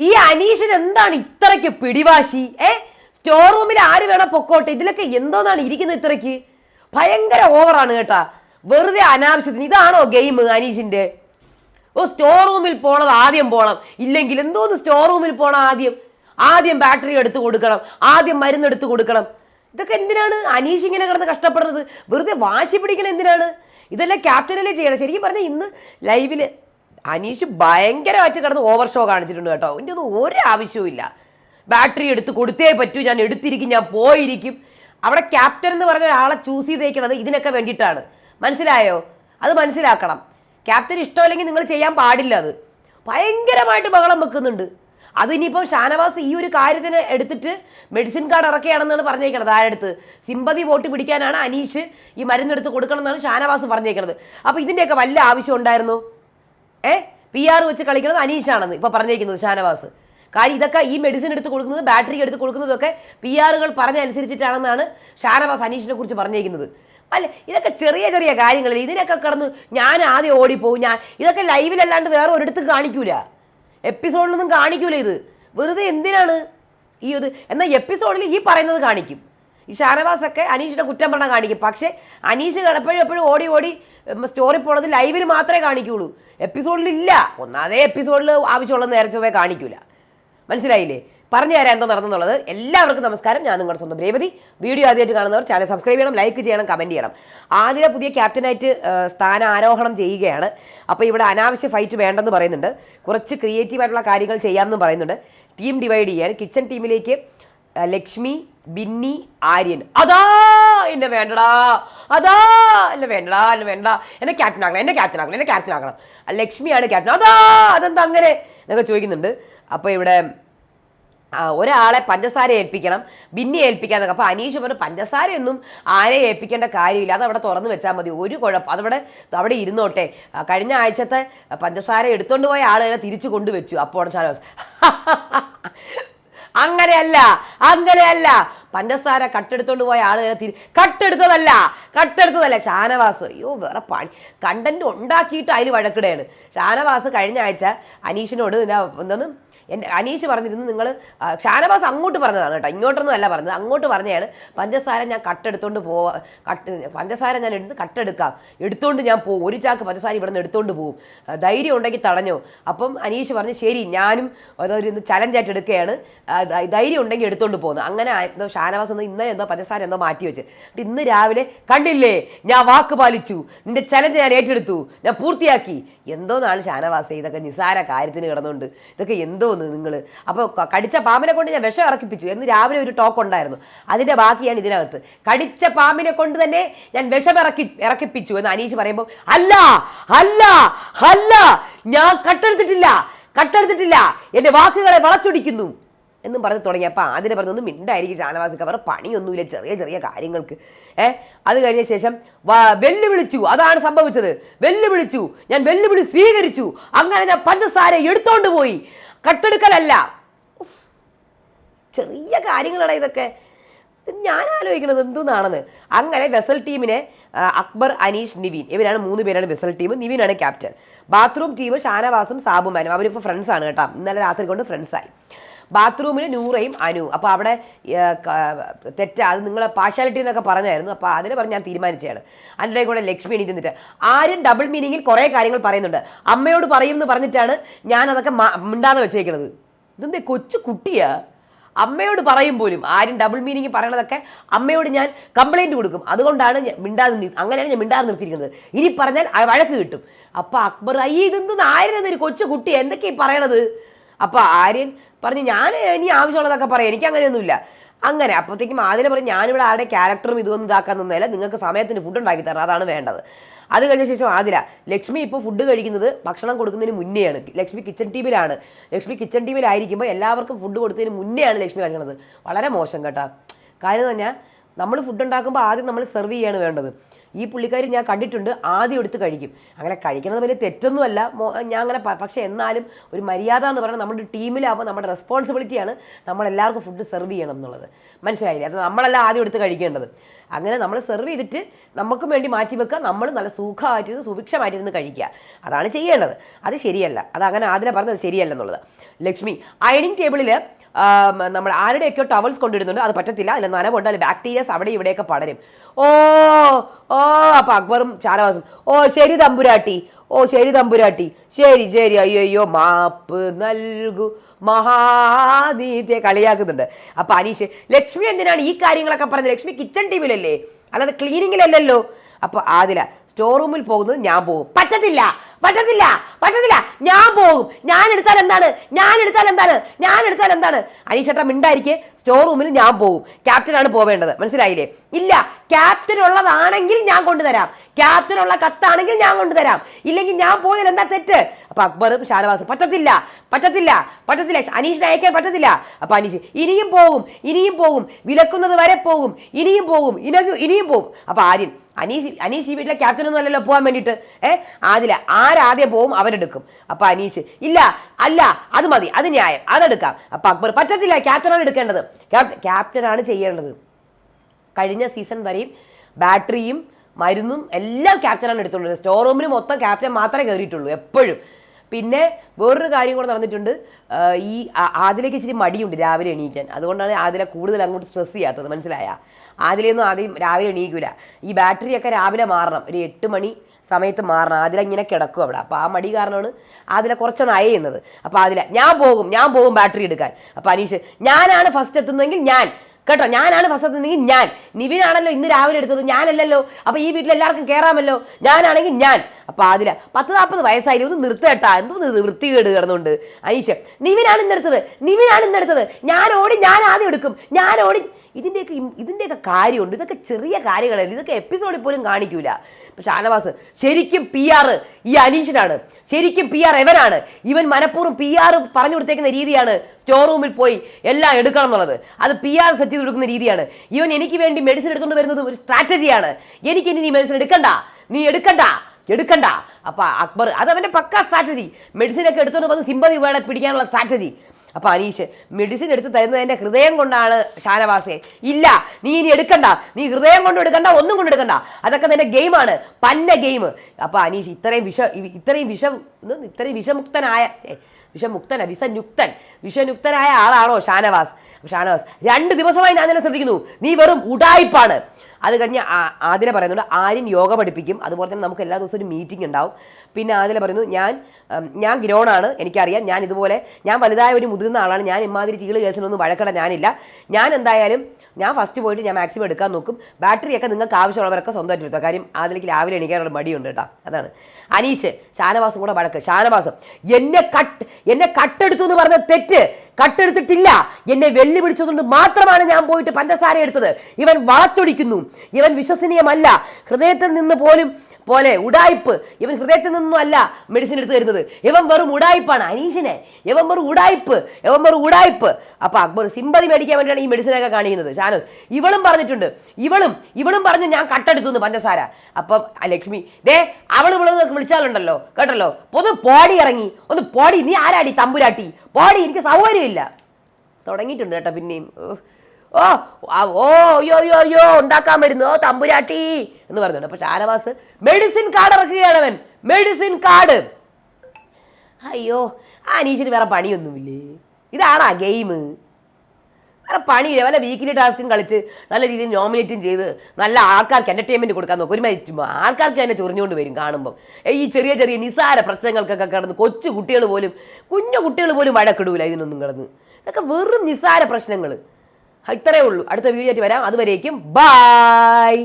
ഈ അനീഷിന് എന്താണ് ഇത്രയ്ക്ക് പിടിവാശി? ഏ? സ്റ്റോർ റൂമിൽ ആര് വേണം പൊക്കോട്ടെ? ഇതിലൊക്കെ എന്തോന്നാണ് ഇരിക്കുന്നത് ഇത്രയ്ക്ക്? ഭയങ്കര ഓവറാണ് കേട്ടാ. വെറുതെ അനാവശ്യത്തിന് ഇതാണോ ഗെയിം അനീഷിന്റെ? ഓ സ്റ്റോർ റൂമിൽ പോണത് ആദ്യം പോണം. ഇല്ലെങ്കിൽ എന്തോന്ന് സ്റ്റോർ റൂമിൽ പോണം ആദ്യം? ആദ്യം ബാറ്ററി എടുത്ത് കൊടുക്കണം. ആദ്യം മരുന്ന് എടുത്ത് കൊടുക്കണം. ഇതൊക്കെ എന്തിനാണ് അനീഷ് ഇങ്ങനെ കിടന്ന് കഷ്ടപ്പെടുന്നത്? വെറുതെ വാശി പിടിക്കണം എന്തിനാണ്? ഇതെല്ലാം ക്യാപ്റ്റനല്ലേ ചെയ്യണം? ശരിക്കും പറഞ്ഞാൽ ഇന്ന് ലൈവിൽ അനീഷ് ഭയങ്കരമായിട്ട് കിടന്ന് ഓവർ ഷോ കാണിച്ചിട്ടുണ്ട് കേട്ടോ. എന്റെ ഒന്നും ഒരു ആവശ്യവുമില്ല ബാറ്ററി എടുത്ത് കൊടുത്തേ പറ്റൂ. ഞാൻ എടുത്തിരിക്കും ഞാൻ പോയിരിക്കും. അവിടെ ക്യാപ്റ്റൻ എന്ന് പറഞ്ഞ ഒരാളെ ചൂസ് ചെയ്തേക്കണത് ഇതിനൊക്കെ വേണ്ടിയിട്ടാണ്. മനസ്സിലായോ? അത് മനസ്സിലാക്കണം. ക്യാപ്റ്റൻ ഇഷ്ടമല്ലെങ്കിൽ നിങ്ങൾ ചെയ്യാൻ പാടില്ല അത്. ഭയങ്കരമായിട്ട് ബഹളം വെക്കുന്നുണ്ട്. അത് ഇനിയിപ്പോൾ ഷാനവാസ് ഈ ഒരു കാര്യത്തിന് എടുത്തിട്ട് മെഡിസിൻ കാർഡ് ഇറക്കുകയാണെന്നാണ് പറഞ്ഞേക്കണത് ആരടുത്ത്. സിമ്പതി വോട്ട് പിടിക്കാനാണ് അനീഷ് ഈ മരുന്നെടുത്ത് കൊടുക്കണം എന്നാണ് ഷാനവാസ് പറഞ്ഞേക്കണത്. അപ്പോൾ ഇതിന്റെയൊക്കെ വല്ല ആവശ്യം ഉണ്ടായിരുന്നു? ഏ? പി ആർ വെച്ച് കളിക്കുന്നത് അനീഷാണെന്ന് ഇപ്പോൾ പറഞ്ഞേക്കുന്നത് ഷാനവാസ്. കാര്യം ഇതൊക്കെ ഈ മെഡിസിൻ എടുത്ത് കൊടുക്കുന്നത് ബാറ്ററി എടുത്ത് കൊടുക്കുന്നതൊക്കെ പി ആറുകൾ പറഞ്ഞനുസരിച്ചിട്ടാണെന്നാണ് ഷാനവാസ് അനീഷിനെ കുറിച്ച് പറഞ്ഞേക്കുന്നത് അല്ല ഇതൊക്കെ ചെറിയ ചെറിയ കാര്യങ്ങളിൽ ഇതിനൊക്കെ കടന്ന് ഞാൻ ആദ്യം ഓടിപ്പോവും. ഞാൻ ഇതൊക്കെ ലൈവിലല്ലാണ്ട് വേറെ ഒരിടത്തും കാണിക്കൂല. എപ്പിസോഡിലൊന്നും കാണിക്കൂല ഇത്. വെറുതെ എന്തിനാണ് ഈ ഇത് എന്നാൽ എപ്പിസോഡിൽ ഈ പറയുന്നത് കാണിക്കും. ഈ ഷാനവാസ് ഒക്കെ അനീഷിന്റെ കുറ്റം പറഞ്ഞാൽ കാണിക്കും. പക്ഷേ അനീഷ് എപ്പോഴും എപ്പോഴും ഓടി ഓടി സ്റ്റോറി പോണത് ലൈവിൽ മാത്രമേ കാണിക്കുള്ളൂ. എപ്പിസോഡിൽ ഇല്ല ഒന്നാമതേ എപ്പിസോഡിൽ ആവശ്യമുള്ള നേരെ ചൊവ്വേ കാണിക്കൂല. മനസ്സിലായില്ലേ? പറഞ്ഞു തരാം എന്താ നടന്നെന്നുള്ളത്. എല്ലാവർക്കും നമസ്കാരം. ഞാൻ നിങ്ങളുടെ സ്വന്തം രേവതി. വീഡിയോ ആദ്യമായിട്ട് കാണുന്നവർ ചാനൽ സബ്സ്ക്രൈബ് ചെയ്യണം ലൈക്ക് ചെയ്യണം കമന്റ് ചെയ്യണം. ആദ്യ പുതിയ ക്യാപ്റ്റനായിട്ട് സ്ഥാന ആരോഹണം ചെയ്യുകയാണ്. അപ്പോൾ ഇവിടെ അനാവശ്യ ഫൈറ്റ് വേണ്ടെന്ന് പറയുന്നുണ്ട്. കുറച്ച് ക്രിയേറ്റീവായിട്ടുള്ള കാര്യങ്ങൾ ചെയ്യാമെന്ന് പറയുന്നുണ്ട്. ടീം ഡിവൈഡ് ചെയ്യാൻ കിച്ചൺ ടീമിലേക്ക് ലക്ഷ്മി ബിന്നി ആര്യൻ. അതാ എന്നെ വേണ്ടടാ. അതാ എന്നെ വേണ്ടടാ എന്നെ വേണ്ട എന്നെ ക്യാപ്റ്റൻ ആക്കണം എന്നെ ക്യാപ്റ്റൻ ആക്കണം എന്നെ ക്യാപ്റ്റൻ ആക്കണം. ലക്ഷ്മിയാണ് ക്യാപ്റ്റൻ അതാ അതെന്താ അങ്ങനെ? എന്നൊക്കെ ചോദിക്കുന്നുണ്ട്. അപ്പോൾ ഇവിടെ ഒരാളെ പഞ്ചസാര ഏൽപ്പിക്കണം ബിന്നി ഏൽപ്പിക്കാന്നൊക്കെ. അപ്പോൾ അനീഷ് പറഞ്ഞു പഞ്ചസാരയൊന്നും ആരെ ഏൽപ്പിക്കേണ്ട കാര്യമില്ല. അത് അവിടെ തുറന്നു വെച്ചാൽ മതി. ഒരു കുഴപ്പം അതവിടെ അവിടെ ഇരുന്നോട്ടെ. കഴിഞ്ഞ ആഴ്ചത്തെ പഞ്ചസാര എടുത്തോണ്ട് പോയ ആളെ തിരിച്ചു കൊണ്ടുവച്ചു അപ്പോൾ ഷാനവാസ്. അങ്ങനെയല്ല അങ്ങനെയല്ല. പഞ്ചസാര കട്ടെടുത്തോണ്ട് പോയ ആൾ കട്ടെടുത്തതല്ല കട്ടെടുത്തതല്ല. ഷാനവാസ് അയ്യോ വേറെ പണി. കണ്ടന്റ് ഉണ്ടാക്കിയിട്ട് അതിൽ വഴക്കിടയാണ്. ഷാനവാസ് കഴിഞ്ഞ ആഴ്ച അനീഷിനോട് എന്താ എന്താണ്? എന്റെ അനീഷ് പറഞ്ഞിരുന്നു നിങ്ങൾ ഷാനവാസ് അങ്ങോട്ട് പറഞ്ഞതാണ് കേട്ടോ. ഇങ്ങോട്ടൊന്നും അല്ല പറഞ്ഞത്. അങ്ങോട്ട് പറഞ്ഞാണ് പഞ്ചസാര ഞാൻ കട്ടെടുത്തോണ്ട് പോവാ കട്ട് പഞ്ചസാര ഞാൻ എടുത്ത് കട്ടെടുക്കാം. എടുത്തോണ്ട് ഞാൻ പോകും ഒരു ചാക്ക് പഞ്ചസാര ഇവിടെ നിന്ന് എടുത്തോണ്ട് പോകും ധൈര്യം ഉണ്ടെങ്കിൽ തടഞ്ഞോ. അപ്പം അനീഷ് പറഞ്ഞു ശരി ഞാനും അതൊരു ഇന്ന് ചലഞ്ചായിട്ട് എടുക്കുകയാണ്. ധൈര്യം ഉണ്ടെങ്കിൽ എടുത്തോണ്ട് പോകുന്നു അങ്ങനെ എന്തോ ഷാനവാസ് എന്തോ ഇന്നലെ എന്തോ പഞ്ചസാര എന്തോ മാറ്റി വെച്ച്. ഇന്ന് രാവിലെ കണ്ടില്ലേ ഞാൻ വാക്ക് പാലിച്ചു. നിന്റെ ചലഞ്ച് ഞാൻ ഏറ്റെടുത്തു. ഞാൻ പൂർത്തിയാക്കി. എന്തോന്നാണ് ഷാനവാസ് ഇതൊക്കെ നിസാര കാര്യത്തിന് കിടന്നുകൊണ്ട്. ഇതൊക്കെ എന്തോന്ന് നിങ്ങൾ അപ്പോൾ കടിച്ച പാമ്പിനെ കൊണ്ട് ഞാൻ വിഷം ഇറക്കിപ്പിച്ചു. എന്ന് രാവിലെ ഒരു ടോക്ക് ഉണ്ടായിരുന്നു. അതിന്റെ ബാക്കിയാണ് ഇതിനകത്ത്. കടിച്ച പാമ്പിനെ കൊണ്ട് തന്നെ ഞാൻ വിഷം ഇറക്കി ഇറക്കിപ്പിച്ചു എന്ന് അനീഷ് പറയുമ്പോൾ അല്ല അല്ല അല്ല ഞാൻ കട്ടെടുത്തിട്ടില്ല കട്ടെടുത്തിട്ടില്ല. എന്റെ വാക്കുകളെ വളച്ചൊടിക്കുന്നു. എന്നും പറഞ്ഞ് തുടങ്ങിയപ്പോൾ ആദ്യം പറഞ്ഞൊന്നും മിണ്ടായിരിക്കും ഷാനവാസിക്ക്. അവർ പണിയൊന്നുമില്ല. ചെറിയ ചെറിയ കാര്യങ്ങൾക്ക്. ഏ അത് കഴിഞ്ഞ ശേഷം വെല്ലുവിളിച്ചു. അതാണ് സംഭവിച്ചത്. വെല്ലുവിളിച്ചു. ഞാൻ വെല്ലുവിളി സ്വീകരിച്ചു. അങ്ങനെ ഞാൻ പഞ്ചസാര എടുത്തോണ്ട് പോയി. കട്ടെടുക്കലല്ല ചെറിയ കാര്യങ്ങളാണ് ഇതൊക്കെ. ഞാൻ ആലോചിക്കുന്നത് എന്തുന്നാണെന്ന്. അങ്ങനെ വെസൽ ടീമിനെ അക്ബർ അനീഷ് നിവിൻ ഇവരാണ് മൂന്ന് പേരാണ് വെസൽ ടീം. നിവിനാണ് ക്യാപ്റ്റൻ. ബാത്റൂം ടീം ഷാനവാസും സാബുമാനും അവരിപ്പോൾ ഫ്രണ്ട്സാണ് കേട്ടോ. ഇന്നലെ രാത്രി കൊണ്ട് ഫ്രണ്ട്സായി ബാത്റൂമിൽ നൂറയും അനു. അപ്പോൾ അവിടെ തെറ്റ അത് നിങ്ങൾ പാർഷ്യാലിറ്റി എന്നൊക്കെ പറഞ്ഞായിരുന്നു. അപ്പോൾ അതിനെ പറഞ്ഞ് ഞാൻ തീരുമാനിച്ചതാണ് അതിന്റെ കൂടെ ലക്ഷ്മി എണീറ്റ് ആരും ഡബിൾ മീനിങ്ങിൽ കുറേ കാര്യങ്ങൾ പറയുന്നുണ്ട്. അമ്മയോട് പറയും എന്ന് പറഞ്ഞിട്ടാണ് ഞാൻ അതൊക്കെ മിണ്ടാതെ വെച്ചേക്കുന്നത് ഇതെന്തേ കൊച്ചു കുട്ടിയാ? അമ്മയോട് പറയും പോലും. ആരും ഡബിൾ മീനിങ് പറയണതൊക്കെ അമ്മയോട് ഞാൻ കംപ്ലൈന്റ് കൊടുക്കും. അതുകൊണ്ടാണ് മിണ്ടാതെ അങ്ങനെയാണ് ഞാൻ മിണ്ടാതെ നിർത്തിയിരിക്കുന്നത്. ഇനി പറഞ്ഞാൽ വഴക്ക് കിട്ടും. അപ്പോൾ അക്ബർ അയ്യ ഇതെന്ത് ആര്യൻ എന്നൊരു കൊച്ചു കുട്ടി? എന്തൊക്കെയാ പറയണത്? അപ്പൊ ആര്യൻ പറഞ്ഞു ഞാൻ ഇനി ആവശ്യമുള്ളതൊക്കെ പറയാം. എനിക്ക് അങ്ങനെയൊന്നുമില്ല. അങ്ങനെ അപ്പോഴത്തേക്കും ആദ്യം പറയും ഞാനിവിടെ ആരുടെ ക്യാരക്ടറും ഇതൊന്നും ഇതാക്കാൻ നിന്നല്ല നിങ്ങൾക്ക് സമയത്തിന് ഫുഡ് ഉണ്ടാക്കി തരണം. അതാണ് വേണ്ടത്. അത് കഴിഞ്ഞ ശേഷം ആതിര ലക്ഷ്മി ഇപ്പോൾ ഫുഡ് കഴിക്കുന്നത് ഭക്ഷണം കൊടുക്കുന്നതിന് മുന്നെയാണ്. ലക്ഷ്മി കിച്ചൺ ടീമിലാണ് ലക്ഷ്മി കിച്ചൺ ടീമിലായിരിക്കുമ്പോൾ എല്ലാവർക്കും ഫുഡ് കൊടുത്തതിന് മുന്നെയാണ് ലക്ഷ്മി കഴിക്കുന്നത് വളരെ മോശം കേട്ടോ. കാര്യം എന്ന് പറഞ്ഞാൽ നമ്മൾ ഫുഡ് ഉണ്ടാക്കുമ്പോൾ ആദ്യം നമ്മൾ സെർവ് ചെയ്യാണ് വേണ്ടത്. ഈ പുള്ളിക്കാരി ഞാൻ കണ്ടിട്ടുണ്ട് ആദ്യം എടുത്ത് കഴിക്കും. അങ്ങനെ കഴിക്കുന്നത് വലിയ തെറ്റൊന്നുമല്ല. ഞാൻ അങ്ങനെ പക്ഷേ എന്നാലും ഒരു മര്യാദ എന്ന് പറഞ്ഞാൽ നമ്മുടെ ടീമിലാവുമ്പോൾ നമ്മുടെ റെസ്പോൺസിബിലിറ്റിയാണ് നമ്മളെല്ലാവർക്കും ഫുഡ് സെർവ് ചെയ്യണം എന്നുള്ളത്. മനസ്സിലായില്ലേ? അത് നമ്മളല്ല ആദ്യം എടുത്ത് കഴിക്കേണ്ടത്. അങ്ങനെ നമ്മൾ സെർവ് ചെയ്തിട്ട് നമുക്കും വേണ്ടി മാറ്റി വെക്കുക നമ്മൾ നല്ല സുഖമായിട്ടിരുന്ന് സുഭിക്ഷമായിട്ടിരുന്ന് കഴിക്കുക. അതാണ് ചെയ്യേണ്ടത്. അത് ശരിയല്ല. അത് അങ്ങനെ ആദ്യം പറഞ്ഞത് ശരിയല്ല എന്നുള്ളത്. ലക്ഷ്മി അയണിങ് ടേബിളിൽ നമ്മൾ ആരുടെയൊക്കെയോ ടവൽസ് കൊണ്ടിടുന്നുണ്ട് അത് പറ്റത്തില്ല. അതിൽ നനവുണ്ട് അതിൽ ബാക്ടീരിയസ് അവിടെ ഇവിടെയൊക്കെ പടരും. ഓ ഓ അപ്പം അക്ബറും ചാരവാസും. ഓ ശരി തമ്പുരാട്ടി. ഓ ശരി തമ്പുരാട്ടി. ശരി ശരി. അയ്യോ അയ്യോ മാപ്പ് നൽകു. മഹാനീതിയെ കളിയാക്കുന്നുണ്ട്. അപ്പൊ അനീഷ് ലക്ഷ്മി എന്തിനാണ് ഈ കാര്യങ്ങളൊക്കെ പറഞ്ഞത്? ലക്ഷ്മി കിച്ചൺ ടീമിലല്ലേ അല്ലാതെ ക്ലീനിങ്ങിലല്ലല്ലോ അപ്പൊ ആദില സ്റ്റോർ റൂമിൽ പോകുന്നത് ഞാൻ പോകും പറ്റത്തില്ല. പറ്റത്തില്ല പറ്റത്തില്ല. ഞാൻ പോകും. ഞാൻ എടുത്താൽ എന്താണ്? ഞാൻ എടുത്താൽ എന്താണ്? ഞാൻ എടുത്താൽ എന്താണ്? അനീഷേട്ട മിണ്ടായിരിക്കെ. സ്റ്റോർ റൂമിൽ ഞാൻ പോകും. ക്യാപ്റ്റനാണ് പോവേണ്ടത്. മനസ്സിലായില്ലേ? ഇല്ല. ക്യാപ്റ്റൻ ഉള്ളതാണെങ്കിൽ ഞാൻ കൊണ്ടുതരാം. ക്യാപ്റ്റൻ ഉള്ള കത്താണെങ്കിൽ ഞാൻ കൊണ്ടുതരാം. ഇല്ലെങ്കിൽ ഞാൻ പോയതിൽ എന്താ തെറ്റ്? അപ്പൊ അക്ബറും ഷാനവാസും പറ്റത്തില്ല. പറ്റത്തില്ല. പറ്റത്തില്ല. അനീഷിനെ അയക്കാൻ പറ്റത്തില്ല. അപ്പൊ അനീഷ് ഇനിയും പോകും. ഇനിയും പോകും. വിലക്കുന്നത് വരെ പോകും. ഇനിയും പോകും. ഇനിയും പോകും. അപ്പൊ ആര്യൻ അനീഷ് അനീഷ് ഈ വീട്ടിലെ ക്യാപ്റ്റൻ ഒന്നും അല്ലല്ലോ പോകാൻ വേണ്ടിയിട്ട്. ഏ? ആദില ആരാദ്യം പോവും അവരെടുക്കും അപ്പൊ അനീഷ് ഇല്ല അല്ല അത് മതി അത് ന്യായം അതെടുക്കാം. അപ്പൊ അക്ബർ പറ്റത്തില്ല ക്യാപ്റ്റനാണ് എടുക്കേണ്ടത്. ക്യാപ്റ്റനാണ് ചെയ്യേണ്ടത്. കഴിഞ്ഞ സീസൺ വരെയും ബാറ്ററിയും മരുന്നും എല്ലാം ക്യാപ്റ്റനാണ് എടുത്തുള്ളത് സ്റ്റോർ റൂമിൽ മൊത്തം ക്യാപ്റ്റൻ മാത്രമേ കയറിയിട്ടുള്ളൂ എപ്പോഴും. പിന്നെ വേറൊരു കാര്യം കൂടെ നടന്നിട്ടുണ്ട്. ഈ ആദിലേക്ക് ഇച്ചിരി മടിയുണ്ട് രാവിലെ എണീക്കാൻ. അതുകൊണ്ടാണ് ആദില കൂടുതൽ അങ്ങോട്ട് സ്ട്രെസ് ചെയ്യാത്തത്. മനസ്സിലായ? ആദിലയൊന്നും ആദ്യം രാവിലെ എണീക്കില്ല ഈ ബാറ്ററിയൊക്കെ രാവിലെ മാറണം. ഒരു എട്ട് മണി സമയത്ത് മാറണം. ആദില ഇങ്ങനെ കിടക്കും അവിടെ. അപ്പോൾ ആ മടി കാരണമാണ് ആദില കുറച്ച് നയയുന്നത് അപ്പോൾ ആദില ഞാൻ പോകും. ഞാൻ പോകും ബാറ്ററി എടുക്കാൻ. അപ്പോൾ അനീഷ് ഞാനാണ് ഫസ്റ്റ് എത്തുന്നതെങ്കിൽ ഞാൻ. കേട്ടോ ഞാനാണ് ഫസ്റ്റ് എന്നെങ്കിൽ ഞാൻ. നിവിനാണല്ലോ ഇന്ന് രാവിലെ എടുത്തത് ഞാനല്ലല്ലോ. അപ്പോൾ ഈ വീട്ടിൽ എല്ലാവർക്കും കയറാമല്ലോ ഞാനാണെങ്കിൽ ഞാൻ. അപ്പോൾ അതില പത്ത് നാൽപ്പത് വയസ്സായി ഒന്ന് നിർത്തേട്ടാ ഇത് വൃത്തികേട് കിടന്നുണ്ട്. അനീഷ് നിവിനാണ് ഇന്നെടുത്തത് നിവിനാണ് ഇന്നെടുത്തത്. ഞാൻ ഓടി ഞാൻ ആദ്യം എടുക്കും. ഞാൻ ഓടി ഇതിന്റെയൊക്കെ ഇതിന്റെയൊക്കെ കാര്യമുണ്ട്. ഇതൊക്കെ ചെറിയ കാര്യങ്ങളല്ല. ഇതൊക്കെ എപ്പിസോഡിൽ പോലും കാണിക്കൂല. ഷാനവാസ് ശരിക്കും പി ആർ ഈ അനീഷിനാണ്. ശരിക്കും പി ആർ എവനാണ് ഇവൻ മനഃപൂർവം പി ആർ പറഞ്ഞു കൊടുത്തേക്കുന്ന രീതിയാണ് സ്റ്റോർ റൂമിൽ പോയി എല്ലാം എടുക്കണം എന്നുള്ളത്. അത് പി ആർ സെറ്റ് ചെയ്ത് കൊടുക്കുന്ന രീതിയാണ്. ഇവൻ എനിക്ക് വേണ്ടി മെഡിസിൻ എടുത്തുകൊണ്ട് വരുന്നത് ഒരു സ്ട്രാറ്റജിയാണ് എനിക്ക് ഇനി നീ മെഡിസിൻ എടുക്കണ്ട. നീ എടുക്കണ്ട. എടുക്കണ്ട. അപ്പൊ അക്ബർ അത് അവന്റെ പക്ക സ്ട്രാറ്റജി മെഡിസിൻ ഒക്കെ എടുത്തുകൊണ്ട് വന്ന് സിമ്പതി വേണം പിടിക്കാനുള്ള സ്ട്രാറ്റജി അപ്പൊ അനീഷ് മെഡിസിൻ എടുത്ത് തരുന്നതിന്റെ ഹൃദയം കൊണ്ടാണ് ഷാനവാസെ. ഇല്ല നീ ഇനി എടുക്കണ്ട. നീ ഹൃദയം കൊണ്ട് എടുക്കണ്ട ഒന്നും കൊണ്ട് എടുക്കണ്ട. അതൊക്കെ നിന്റെ ഗെയിമാണ് പന്ന ഗെയിം അപ്പോൾ അനീഷ് ഇത്രയും വിഷ ഇത്രയും വിഷം ഇത്രയും വിഷമുക്തനായ വിഷമുക്തന വിഷനുക്തൻ വിഷനുക്തനായ ആളാണോ ഷാനവാസ്? ഷാനവാസ് രണ്ട് ദിവസമായി ഞാൻ തന്നെ ശ്രദ്ധിക്കുന്നു. നീ വെറും ഉടായിപ്പാണ്. അത് കഴിഞ്ഞ് ആദ്യം പറയുന്നുണ്ട് ആര്യൻ യോഗ പഠിപ്പിക്കും. അതുപോലെ തന്നെ നമുക്ക് എല്ലാ ദിവസവും ഒരു മീറ്റിംഗ് ഉണ്ടാവും. പിന്നെ ആദ്യം പറയുന്നു ഞാൻ ഞാൻ ഗ്രോണാണ് എനിക്കറിയാം. ഞാൻ ഇതുപോലെ ഞാൻ വലുതായ ഒരു മുതിർന്ന ആളാണ്. ഞാൻ ഇമാതിരി ചീൾ കേസിനൊന്നും വഴക്കട ഞാനില്ല. ഞാൻ എന്തായാലും ഞാൻ ഫസ്റ്റ് പോയിട്ട് ഞാൻ മാക്സിമം എടുക്കാൻ നോക്കും. ബാറ്ററിയൊക്കെ നിങ്ങൾക്ക് ആവശ്യമുള്ളവരൊക്കെ സ്വന്തമായിട്ട് എടുത്തോ. കാര്യം അതിലേക്ക് രാവിലെ എണീക്കാനുള്ള മടിയുണ്ട് കേട്ടോ. അതാണ്. അനീഷ് ഷാനവാസും കൂടെ വഴക്ക്. ഷാനവാസം എന്നെ കട്ട് എന്നെ കട്ടെടുത്തു എന്ന് പറഞ്ഞ തെറ്റ്. കട്ടെടുത്തിട്ടില്ല. എന്നെ വെല്ലുവിളിച്ചതുകൊണ്ട് മാത്രമാണ് ഞാൻ പോയിട്ട് പഞ്ചസാര എടുത്തത്. ഇവൻ വളച്ചൊടിക്കുന്നു. ഇവൻ വിശ്വസനീയമല്ല. ഹൃദയത്തിൽ നിന്ന് പോലും പോലെ ഉടായ്പ്. ഇവൻ ഹൃദയത്തിൽ നിന്നും അല്ല മെഡിസിൻ എടുത്ത് തരുന്നത്. ഇവൻ വെറും ഉടായ്പാണ്. അനീഷിനെ. ഇവൻ വെറും ഉടായ്പ്. ഇവൻ വെറും ഉടായിപ്പ് അപ്പൊ അക്ബർ സിമ്പതി മേടിക്കാൻ വേണ്ടിയാണ് ഈ മെഡിസിനൊക്കെ കാണിക്കുന്നത്. ഷാനസ് ഇവളും പറഞ്ഞിട്ടുണ്ട്. ഇവളും ഇവളും പറഞ്ഞു ഞാൻ കട്ടെടുത്തു പഞ്ചസാര. അപ്പം ലക്ഷ്മി ദേ അവൾ ഇവളെന്നൊക്കെ വിളിച്ചാലുണ്ടല്ലോ കേട്ടല്ലോ? ഒന്ന് പോടി ഇറങ്ങി ഒന്ന് പോടി നീ ആരാടി തമ്പുരാട്ടി? പോടി എനിക്ക് സൗകര്യമില്ല. തുടങ്ങിയിട്ടുണ്ട് കേട്ടോ പിന്നെയും. ഓ, ഓ അയ്യോ അയ്യോ അയ്യോ ഉണ്ടാക്കാൻ വരുന്നു. ഓ തമ്പുരാട്ടി എന്ന് പറഞ്ഞുണ്ട് അപ്പൊ ഷാനവാസ് മെഡിസിൻ കാർഡ് ഇറക്കുകയാണ് അവൻ. Medicine card. അയ്യോ ആ അനീഷിന് വേറെ പണിയൊന്നുമില്ലേ? ഇതാണാ ഗെയിം വേറെ പണിയില്ല വല്ല വീക്കിലി ടാസ്കും കളിച്ച് നല്ല രീതിയിൽ നോമിനേറ്റും ചെയ്ത് നല്ല ആൾക്കാർക്ക് എന്റർടൈൻമെന്റ് കൊടുക്കാൻ നോക്കും. ഒരു മരിച്ചുമ്പോൾ ആൾക്കാർക്ക് തന്നെ ചൊറിഞ്ഞുകൊണ്ട് വരും കാണുമ്പം. ഈ ചെറിയ ചെറിയ നിസാര പ്രശ്നങ്ങൾക്കൊക്കെ കിടന്ന് കൊച്ചു കുട്ടികൾ പോലും കുഞ്ഞു കുട്ടികൾ പോലും വഴക്കിടൂല ഇതിനൊന്നും കിടന്ന്. ഇതൊക്കെ വെറും നിസാര പ്രശ്നങ്ങൾ ഇത്രയേ ഉള്ളൂ. അടുത്ത വീഡിയോ ആയിട്ട് വരാം. അതുവരേക്കും ബായ്